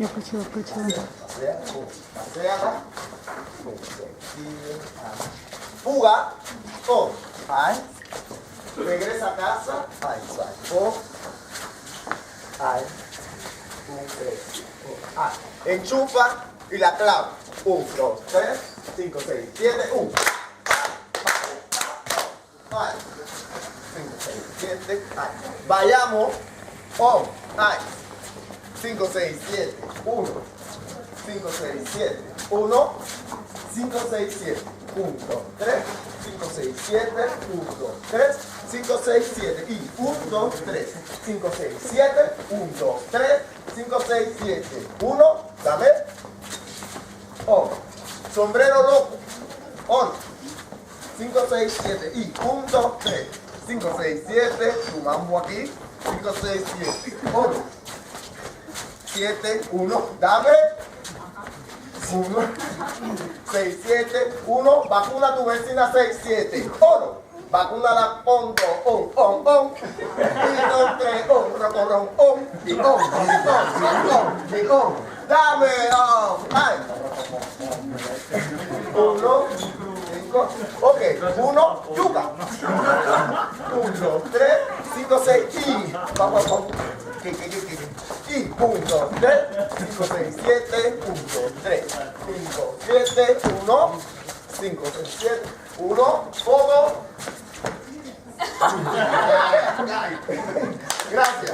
옆으로 옆으로 치운다. Paseala. Fuga. Oh. Ay. Regresa a casa. Ay, ay. Oh. Ay. Un, tres. Oh. Ay. Enchufa y la clava. Un, dos, tres, cinco, seis, siete. Un. Ay. Cinco, seis, siete. Ay. Vayamos. Oh. Ay. 5, 6, 7, 1, 5, 6, 7, 1, 5, 6, 7, 1, 2, 3, 5, 6, 7, 1, 2, 3, 5, 6, 7, y 1, 2, 3, 5, 6, 7, 1, 2, 3, 5, 6, 7, 1, dame, on, sombrero loco, on, 5, 6, 7, y 1, 2, 3, 5, 6, 7, tu mambo aquí, 5, 6, 7, 1, 7, 1, dame. 1, 6, 7, 1, vacuna a tu vecina 6, 7, 1, vacuna la on, 2, on, on, on, y 2, 3, on, rocorón, on, y on, y on, y on, y on, dame, on, ay. 1, 5, ok, 1, yuca. 1, 2, 3, 5, 6, y, vamos, vamos, que, que, y 1, 2, 3, 5, 6, 7, 1, 2, 3, 5, 7, 1, 5, 6, 7, 1, fuego. Gracias.